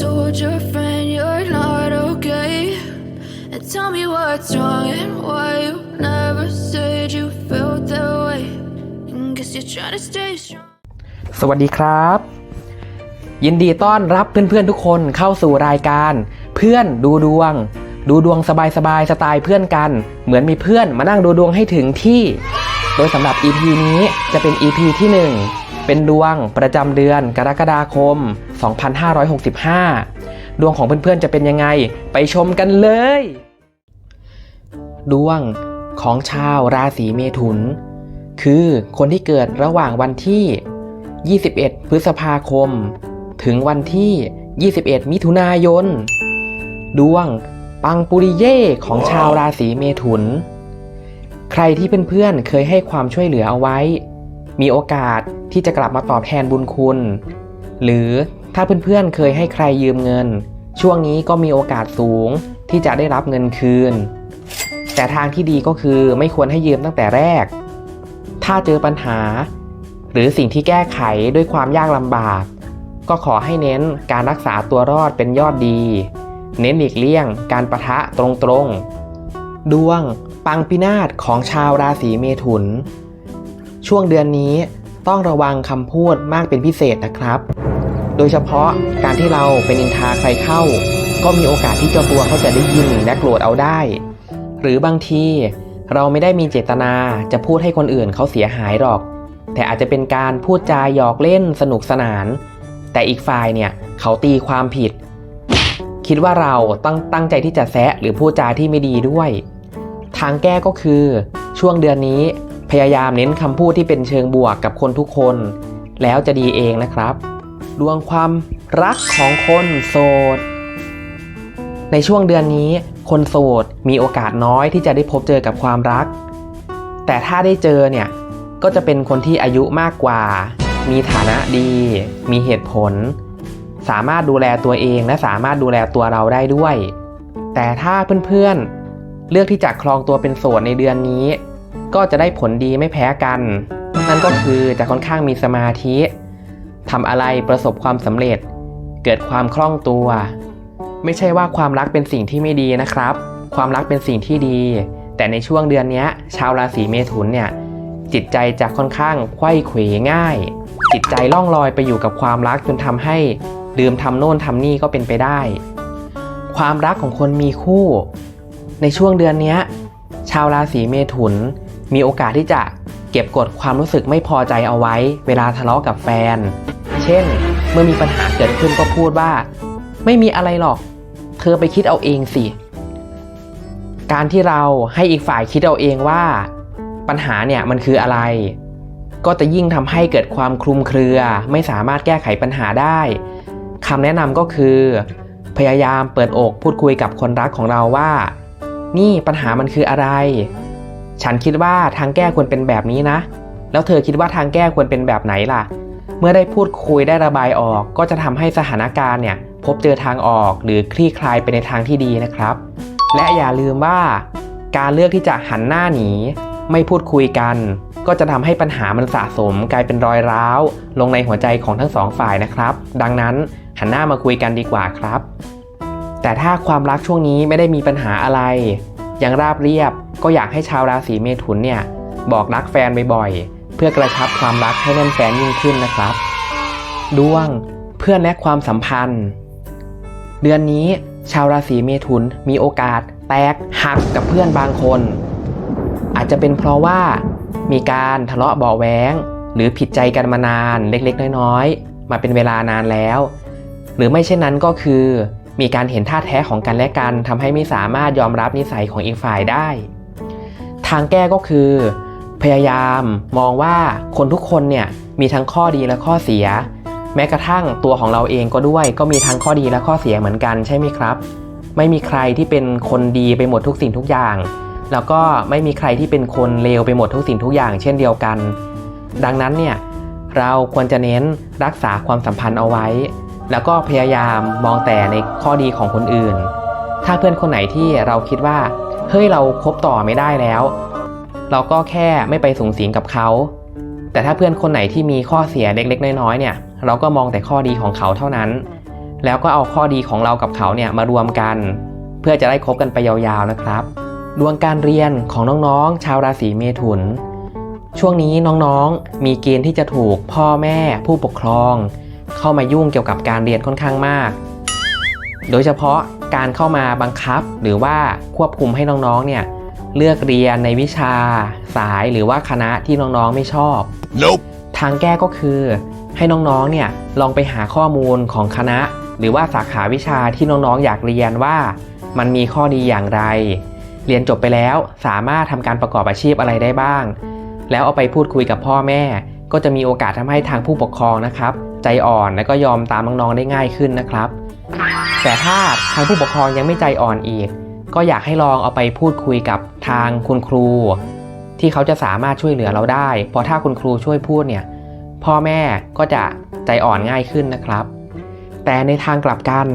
told your friend you're not okay? And tell me what's wrong and why you never said you felt that way. And guess you're trying to stay strong. สวัสดีครับ ยินดีต้อนรับเพื่อนๆทุกคนเข้าสู่รายการ เพื่อนดูดวง ดูดวงสบายๆสไตล์เพื่อนกัน เหมือนมีเพื่อนมานั่งดูดวงให้ถึงที่ โดยสำหรับ EP นี้จะเป็น EP ที่ 1 เป็นดวงประจำเดือนกรกฎาคม 2565 ดวงของเพื่อนๆจะเป็นยังไง ไปชมกันเลย ดวงของชาวราศีเมถุน คือคนที่เกิดระหว่างวันที่ 21 พฤษภาคม ถึงวันที่ 21 มิถุนายน ดวงปังปุริเย่ของชาวราศีเมถุน ใครที่เพื่อนๆเคยให้ความช่วยเหลือเอาไว้ มีโอกาสที่จะกลับมาตอบแทนบุญคุณ หรือ ถ้าเพื่อนๆเคยให้ใครยืมเงิน ช่วงนี้ก็มีโอกาสสูงที่จะได้รับเงินคืน แต่ทางที่ดีก็คือไม่ควรให้ยืมตั้งแต่แรก ถ้าเจอปัญหา หรือสิ่งที่แก้ไขด้วยความยากลำบาก ก็ขอให้เน้นการรักษาตัวรอดเป็นยอดดี เน้นหลีกเลี่ยง การประทะตรงๆ ดวง ปังพินาศของชาวราศีเมถุน ช่วงเดือนนี้ต้องระวังคำพูดมากเป็นพิเศษนะครับ โดยเฉพาะการที่เราเป็นนินทาใครเข้า ก็มีโอกาสที่เจ้าตัวเขาจะได้ยินและโกรธเอาได้ หรือบางทีเราไม่ได้มีเจตนาจะพูดให้คนอื่นเขาเสียหายหรอก แต่อาจจะเป็นการพูดจาหยอกเล่นสนุกสนาน แต่อีกฝ่ายเนี่ยเขาตีความผิด คิดว่าเราตั้งตั้งใจที่จะแซะหรือพูดจาที่ไม่ดีด้วย ทางแก้ก็คือ ช่วงเดือนนี้พยายามเน้นคำพูดที่เป็นเชิงบวกกับคนทุกคน แล้วจะดีเองนะครับ ดวงความรักของคนโสด ในช่วงเดือนนี้ คนโสดมีโอกาสน้อยที่จะได้พบเจอกับความรัก แต่ถ้าได้เจอเนี่ย ก็จะเป็นคนที่อายุมากกว่า มีฐานะดี มีเหตุผล สามารถดูแลตัวเองและสามารถดูแลตัวเราได้ด้วย แต่ถ้าเพื่อนๆ เลือกที่จะคลองตัวเป็นโสดในเดือนนี้ ก็จะได้ผลดีไม่แพ้กัน นั่นก็คือจะค่อนข้างมีสมาธิ ทำอะไรประสบความสำเร็จ เกิดความคล่องตัว ไม่ใช่ว่าความรักเป็นสิ่งที่ไม่ดีนะครับ ความรักเป็นสิ่งที่ดี แต่ในช่วงเดือนนี้ชาวราศีเมถุนเนี่ยจิตใจจะค่อนข้างไขว้เขวง่าย จิตใจล่องลอยไปอยู่กับความรักจนทำให้ลืมทำโน่นทำนี่ก็เป็นไปได้ ความรักของคนมีคู่ ในช่วงเดือนนี้ชาวราศีเมถุน มีโอกาสที่จะเก็บกดความรู้สึกไม่พอใจเอาไว้ เวลาทะเลาะกับแฟน ช่น เมื่อมีปัญหาเกิดขึ้นก็พูดว่า ไม่มีอะไรหรอก เธอไปคิดเอาเองสิ การที่เราให้อีกฝ่ายคิดเอาเองว่า ปัญหาเนี่ยมันคืออะไร ก็จะยิ่งทำให้เกิดความคลุมเครือ ไม่สามารถแก้ไขปัญหาได้คำแนะนำก็คือ พยายามเปิดอกพูดคุยกับคนรักของเราว่า นี่ปัญหามันคืออะไร ฉันคิดว่าทางแก้ควรเป็นแบบนี้นะ แล้วเธอคิดว่าทางแก้ควรเป็นแบบไหนล่ะ เมื่อได้พูดคุยได้ระบายออก ก็จะทำให้สถานการณ์เนี่ยพบเจอทางออกหรือคลี่คลายไปในทางที่ดีนะครับ และอย่าลืมว่า การเลือกที่จะหันหน้าหนี ไม่พูดคุยกัน ก็จะทำให้ปัญหามันสะสม กลายเป็นรอยร้าว ลงในหัวใจของทั้งสองฝ่ายนะครับ ดังนั้นหันหน้ามาคุยกันดีกว่าครับ แต่ถ้าความรักช่วงนี้ไม่ได้มีปัญหาอะไร ยังราบเรียบก็อยากให้ชาวราศีเมถุนเนี่ยบอกรักแฟนบ่อยๆ พื่อกระชับความรักให้แน่นแฟนยิ่งขึ้นนะครับ ดวงเพื่อนและความสัมพันธ์ เดือนนี้ชาวราศีเมถุนมีโอกาสแตกหักกับเพื่อนบางคน อาจจะเป็นเพราะว่ามีการทะเลาะเบาะแว้งหรือผิดใจกันมานานเล็กๆ น้อยๆ มาเป็นเวลานานแล้ว หรือไม่เช่นนั้นก็คือ มีการเห็นท่าแท้ของกันและกันทำให้ไม่สามารถยอมรับนิสัยของอีกฝ่ายได้ ทางแก้ก็คือ พยายามมองว่าคนทุกคนเนี่ยมีทั้งข้อดีและข้อเสีย แม้กระทั่งตัวของเราเองก็ด้วย ก็มีทั้งข้อดีและข้อเสียเหมือนกันใช่ไหมครับ ไม่มีใครที่เป็นคนดีไปหมดทุกสิ่งทุกอย่าง แล้วก็ไม่มีใครที่เป็นคนเลวไปหมดทุกสิ่งทุกอย่าง เช่นเดียวกัน ดังนั้นเนี่ยเราควรจะเน้นรักษาความสัมพันธ์เอาไว้ แล้วก็พยายามมองแต่ในข้อดีของคนอื่น ถ้าเพื่อนคนไหนที่เราคิดว่าเฮ้ยเราคบต่อไม่ได้แล้ว เราก็แค่ไม่ไปสูงสิงกับเขา แต่ถ้าเพื่อนคนไหนที่มีข้อเสียเล็กๆ น้อยๆเนี่ย เราก็มองแต่ข้อดีของเขาเท่านั้น แล้วก็เอาข้อดีของเรากับเขาเนี่ยมารวมกัน เพื่อจะได้คบกันไปยาวๆนะครับ ดวงการเรียนของน้องๆ ชาวราศีเมถุน ช่วงนี้น้องๆ มีเกณฑ์ที่จะถูกพ่อแม่ ผู้ปกครอง เข้ามายุ่งเกี่ยวกับการเรียนค่อนข้างมาก โดยเฉพาะการเข้ามาบังคับหรือว่าควบคุมให้น้องๆเนี่ย เลือกเรียนในวิชา สายหรือว่าคณะที่น้องๆไม่ชอบ Nope. ทางแก้ก็คือ ให้น้องๆเนี่ยลองไปหาข้อมูลของคณะ หรือว่าสาขาวิชาที่น้องๆอยากเรียนว่า มันมีข้อดีอย่างไร เรียนจบไปแล้วสามารถทำการประกอบอาชีพอะไรได้บ้าง แล้วเอาไปพูดคุยกับพ่อแม่ ก็จะมีโอกาสทำให้ทางผู้ปกครองนะครับ ใจอ่อนและก็ยอมตามน้องๆได้ง่ายขึ้นนะครับ แต่ถ้าทางผู้ปกครองยังไม่ใจอ่อนอีก ก็อยากให้ลองเอาไปพูดคุยกับทางคุณครู ที่เขาจะสามารถช่วยเหลือเราได้ เพราะถ้าคุณครูช่วยพูดเนี่ยพ่อแม่ก็จะใจอ่อนง่ายขึ้นนะครับ แต่ในทางกลับกัน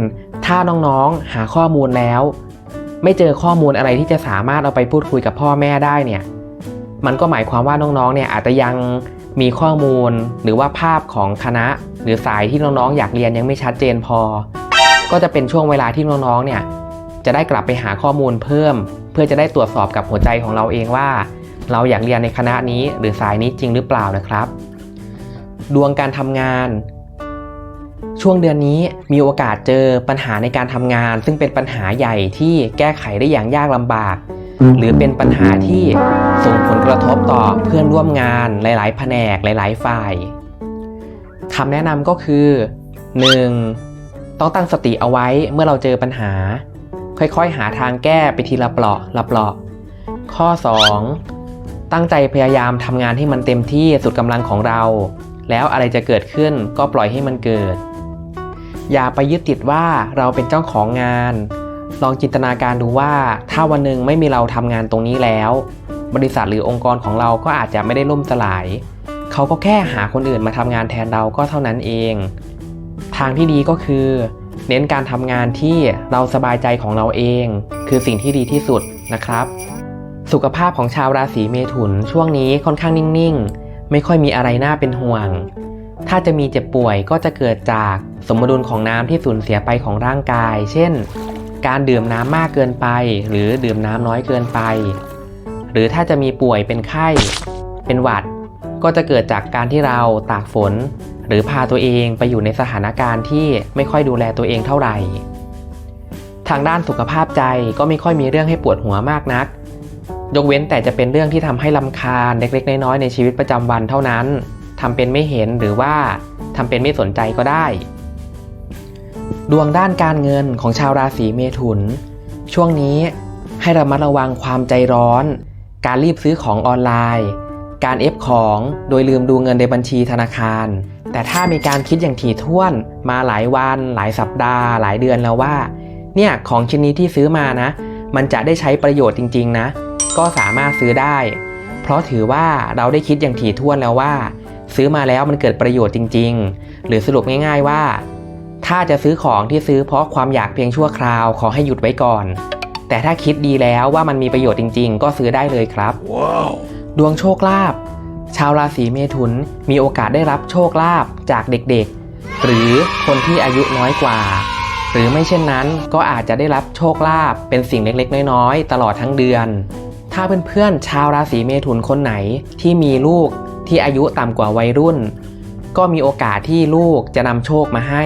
ถ้าน้องๆหาข้อมูลแล้ว ไม่เจอข้อมูลอะไรที่จะสามารถเอาไปพูดคุยกับพ่อแม่ได้เนี่ยมันก็หมายความว่าน้องๆเนี่ยอาจจะยังมีข้อมูลหรือว่าภาพของคณะ หรือสายที่น้องๆอยากเรียนยังไม่ชัดเจนพอ ก็จะเป็นช่วงเวลาที่น้องๆเนี่ย จะได้กลับไปหาข้อมูลเพิ่ม เพื่อจะได้ตรวจสอบกับหัวใจของเราเองว่า เราอยากเรียนในคณะนี้หรือสายนี้จริงหรือเปล่านะครับ ดวงการทำงาน ช่วงเดือนนี้มีโอกาสเจอปัญหาในการทำงาน ซึ่งเป็นปัญหาใหญ่ที่แก้ไขได้อย่างยากลำบาก หรือเป็นปัญหาที่ส่งผลกระทบต่อเพื่อนร่วมงานหลาย ๆ แผนกหลาย ๆ ฝ่ายคำแนะนำก็คือ 1. ต้องตั้งสติเอาไว้เมื่อเราเจอปัญหา ค่อยๆ หาทางแก้ไปทีละเปลาะละเปลาะ ข้อ 2. ตั้งใจพยายามทำงานให้มันเต็มที่สุดกำลังของเรา แล้วอะไรจะเกิดขึ้นก็ปล่อยให้มันเกิด อย่าไปยึดติดว่าเราเป็นเจ้าของงาน ลองจินตนาการดูว่าถ้าวันหนึ่งไม่มีเราทำงานตรงนี้แล้ว บริษัทหรือองค์กรของเราก็อาจจะไม่ได้ล่มสลาย เขาก็แค่หาคนอื่นมาทำงานแทนเราก็เท่านั้นเอง ทางที่ดีก็คือ เน้นการทำงานที่เราสบายใจของเราเอง คือสิ่งที่ดีที่สุดนะครับ สุขภาพของชาวราศีเมถุนช่วงนี้ค่อนข้างนิ่งๆ ไม่ค่อยมีอะไรน่าเป็นห่วง ถ้าจะมีเจ็บป่วยก็จะเกิดจากสมดุลของน้ำที่สูญเสียไปของร่างกาย เช่น การดื่มน้ำมากเกินไป หรือดื่มน้ำน้อยเกินไป หรือถ้าจะมีป่วยเป็นไข้ เป็นหวัด ก็จะเกิดจากการที่เราตากฝน หรือพาตัวเองไปอยู่ในสถานการณ์ที่ไม่ค่อยดูแลตัวเองเท่าไหร่ ทางด้านสุขภาพใจก็ไม่ค่อยมีเรื่องให้ปวดหัวมากนัก ยกเว้นแต่จะเป็นเรื่องที่ทำให้ลำคาญเล็กๆ น้อยๆในชีวิตประจำวันเท่านั้นทำเป็นไม่เห็นหรือว่าทำเป็นไม่สนใจก็ได้ ดวงด้านการเงินของชาวราศีเมถุน ช่วงนี้ให้ระมัดระวังความใจร้อน การรีบซื้อของออนไลน์ การเอฟของโดยลืมดูเงินในบัญชีธนาคาร แต่ถ้ามีการคิดอย่างถี่ถ้วนมาหลายวัน หลายสัปดาห์ หลายเดือนแล้วว่า เนี่ยของชิ้นนี้ที่ซื้อมานะ มันจะได้ใช้ประโยชน์จริง ๆ นะ ก็สามารถซื้อได้ เพราะถือว่าเราได้คิดอย่างถี่ถ้วนแล้วว่า ซื้อมาแล้วมันเกิดประโยชน์จริง ๆ หรือสรุปง่าย ๆว่า ถ้าจะซื้อของที่ซื้อเพราะความอยากเพียงชั่วคราวขอให้หยุดไว้ก่อน แต่ถ้าคิดดีแล้วว่ามันมีประโยชน์จริง ๆ ก็ซื้อได้เลยครับ Wow. ดวงโชคลาภ ชาวราศีเมถุนมีโอกาสได้รับโชคลาภจากเด็กๆ หรือคนที่อายุน้อยกว่า หรือไม่เช่นนั้นก็อาจจะได้รับโชคลาภเป็นสิ่งเล็กๆ น้อยๆ ตลอดทั้งเดือน ถ้าเพื่อนๆชาวราศีเมถุนคนไหนที่มีลูกที่อายุต่ำกว่าวัยรุ่น ก็มีโอกาสที่ลูกจะนำโชคมาให้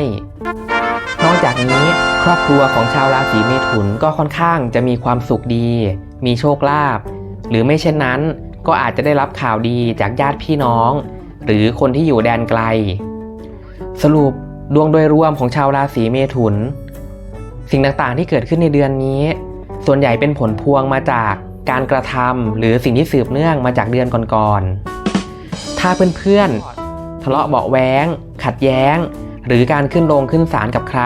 นอกจากนี้ครอบครัวของชาวราศีเมถุนก็ค่อนข้างจะมีความสุขดี มีโชคลาภหรือไม่เช่นนั้น ก็อาจจะได้รับข่าวดีจากญาติพี่น้อง หรือคนที่อยู่แดนไกล สรุปดวงโดยรวมของชาวราศีเมถุน สิ่งต่างๆที่เกิดขึ้นในเดือนนี้ ส่วนใหญ่เป็นผลพวงมาจากการกระทำหรือสิ่งที่สืบเนื่องมาจากเดือนก่อนๆถ้าเพื่อนๆทะเลาะเบาแว้งขัดแย้ง หรือการขึ้นโรงขึ้นศาลกับใคร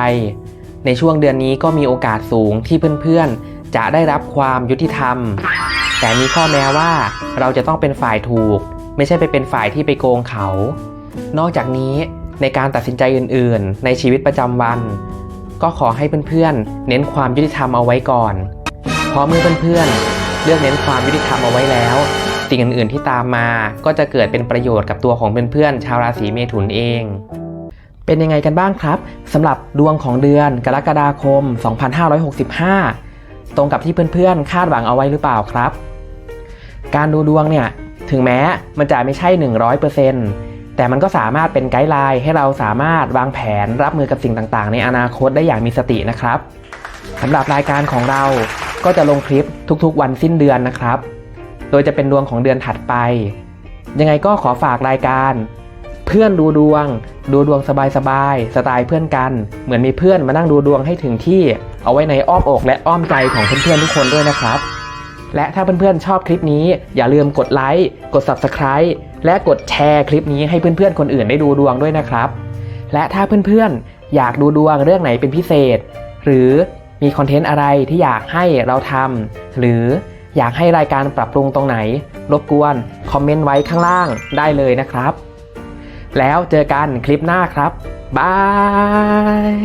ในช่วงเดือนนี้ก็มีโอกาสสูงที่เพื่อนๆจะได้รับความยุติธรรม แต่มีข้อแม้ว่าเราจะต้องเป็นฝ่ายถูก ไม่ใช่ไปเป็นฝ่ายที่ไปโกงเขา นอกจากนี้ในการตัดสินใจอื่นๆ ในชีวิตประจำวัน ก็ขอให้เพื่อนๆ เน้นความยุติธรรมเอาไว้ก่อน เพราะเมื่อเพื่อนๆ เลือกเน้นความยุติธรรมเอาไว้แล้ว สิ่งอื่นๆที่ตามมาก็จะเกิดเป็นประโยชน์กับตัวของเพื่อนๆ ชาวราศีเมถุนเอง เป็นยังไงกันบ้างครับสำหรับดวงของเดือนกรกฎาคม 2565 ตรงกับที่เพื่อนๆ คาดหวังเอาไว้หรือเปล่าครับ การดูดวงเนี่ยถึงแม้มันจะไม่ใช่ 100%แต่มันก็สามารถเป็นไกด์ไลน์ให้เราสามารถวางแผนรับมือกับสิ่งต่างๆ ในอนาคตได้อย่างมีสตินะครับสำหรับรายการของเราก็จะลงคลิปทุกๆ วันสิ้นเดือนนะครับ โดยจะเป็นดวงของเดือนถัดไป ยังไงก็ขอฝากรายการ เพื่อนดูดวง ดูดวงสบายๆสไตล์เพื่อนกัน เหมือนมีเพื่อนมานั่งดูดวงให้ถึงที่ เอาไว้ในอ้อมอกและอ้อมใจของเพื่อนๆทุกคนด้วยนะครับ และถ้าเพื่อนๆชอบคลิปนี้ อย่าลืมกดไลค์กด Subscribe และกดแชร์คลิปนี้ให้เพื่อนๆคนอื่นได้ดูดวงด้วยนะครับ และถ้าเพื่อนๆอยากดูดวงเรื่องไหนเป็นพิเศษ หรือมีคอนเทนต์อะไรที่อยากให้เราทำหรืออยากให้รายการปรับปรุงตรงไหน รบกวนคอมเมนต์ไว้ข้างล่างได้เลยนะครับ แล้วเจอกันคลิปหน้าครับบาย